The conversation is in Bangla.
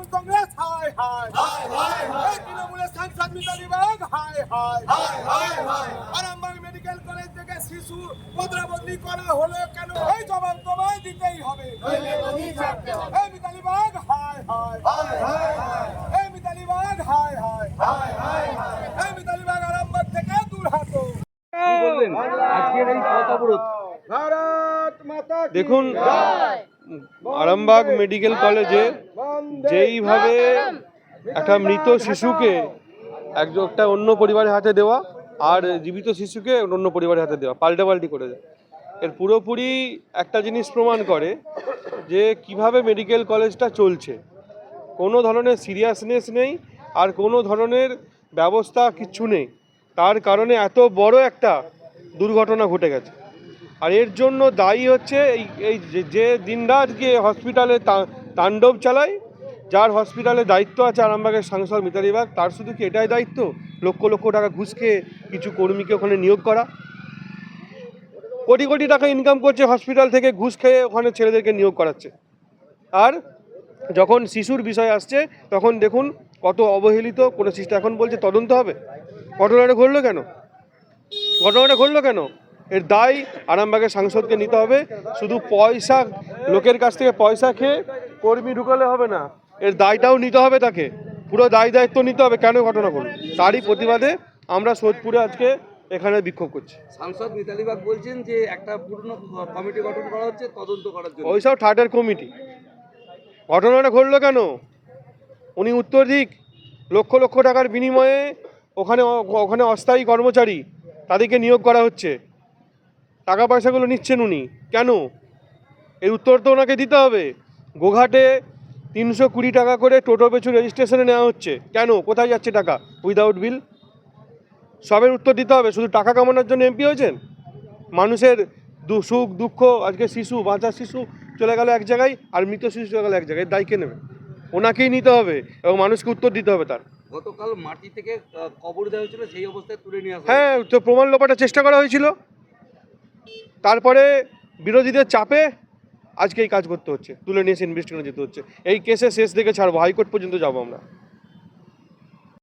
তৃণমূল কংগ্রেস হাই হাই এই তৃণমূলের সাংসদ Mitali Bag hi hi Arambagh medical college থেকে শিশু মুদ্রাবন্দি করা হলো কেন? এই জবাব তোমায় দিতেই হবে। এই মিতালি বাগ হায় হায়। এই মিতালি বাগ হাই হাই এই মিতালি বাগ আরামবাগ থেকে দূর হাতো আজকের এই পথ অবরোধ দেখুন আরামবাগ মেডিকেল কলেজে যেইভাবে একটা মৃত শিশুকে একজন একটা অন্য পরিবারের হাতে দেওয়া আর জীবিত শিশুকে অন্য পরিবারের হাতে দেওয়া পাল্টাপাল্টি করে দেওয়া এর পুরোপুরি একটা জিনিস প্রমাণ করে যে কীভাবে মেডিকেল কলেজটা চলছে। কোনো ধরনের সিরিয়াসনেস নেই আর কোনো ধরনের ব্যবস্থা কিচ্ছু নেই। তার কারণে এত বড় একটা দুর্ঘটনা ঘটে গেছে। আর এর জন্য দায়ী হচ্ছে এই এই যে- যে দিনরাত গিয়ে হসপিটালে তা- তাণ্ডব চালায় যার হসপিটালে দায়িত্ব আছে আরামবাগের সাংসদ মিতালি বাগ, তার শুধু কি এটাই দায়িত্ব? লক্ষ লক্ষ টাকা ঘুষ খেয়ে কিছু কর্মীকে ওখানে নিয়োগ করা? কোটি কোটি টাকা ইনকাম করছে হসপিটাল থেকে, ঘুষ খেয়ে ওখানে ছেলেদেরকে নিয়োগ করাচ্ছে। আর যখন শিশুর বিষয় আসছে, তখন দেখুন কত অবহেলিত কোনো শিশু এখন বলছে তদন্ত হবে। ঘটনাটা ঘটলো কেন? ঘটনাটা ঘটলো কেন? এর দায় আরামবাগের সাংসদকে নিতে হবে। শুধু পয়সা, লোকের কাছ থেকে পয়সা খেয়ে কর্মী ঢুকালে হবে না। এর দায়টাও নিতে হবে তাকে। পুরো দায় দায়িত্ব নিতে হবে কেন ঘটনা ঘটলো তারই প্রতিবাদে আমরা সোদপুরে আজকে এখানে বিক্ষোভ করছি। সাংসদ মিতালি বাগ বলছেন যে একটা পূর্ণ কমিটি গঠন করা হচ্ছে তদন্ত করার জন্য। ওইসব থার্ডের কমিটি। ঘটনাটা ঘটলো কেন? উনি উত্তর দিক লক্ষ লক্ষ টাকার বিনিময়ে ওখানে ওখানে অস্থায়ী কর্মচারী তাদেরকে নিয়োগ করা হচ্ছে। টাকা পয়সাগুলো নিচ্ছেন উনি। কেন? এর উত্তর তো ওনাকে দিতে হবে। গোঘাটে তিনশো কুড়ি টাকা করে টোটো পেছু রেজিস্ট্রেশনে নেওয়া হচ্ছে। কেন? কোথায় যাচ্ছে টাকা? উইদাউট বিল সবের উত্তর দিতে হবে। শুধু টাকা কামানোর জন্য এমপি হয়েছেন? মানুষের দু- সুখ দুঃখ আজকে শিশু বাঁচা শিশু চলে গেল এক জায়গায় আর মৃত শিশু চলে গেল এক জায়গায়। এর দায় কে নেবে? ওনাকেই নিতে হবে এবং মানুষকে উত্তর দিতে হবে তার। গতকাল মাটি থেকে কবর দেওয়া হয়েছিল সেই অবস্থায় তুলে নিয়ে হ্যাঁ তো প্রমাণ লোপাটার চেষ্টা করা হয়েছিল। তারপরে বিরোধীদের চাপে আজকে এই কাজ করতে হচ্ছে। তুলে নিয়ে এসে ইনভেস্টিগেশন যেতে হচ্ছে। এই কেসে শেষ দিকে ছাড়বো। হাইকোর্ট পর্যন্ত যাব আমরা।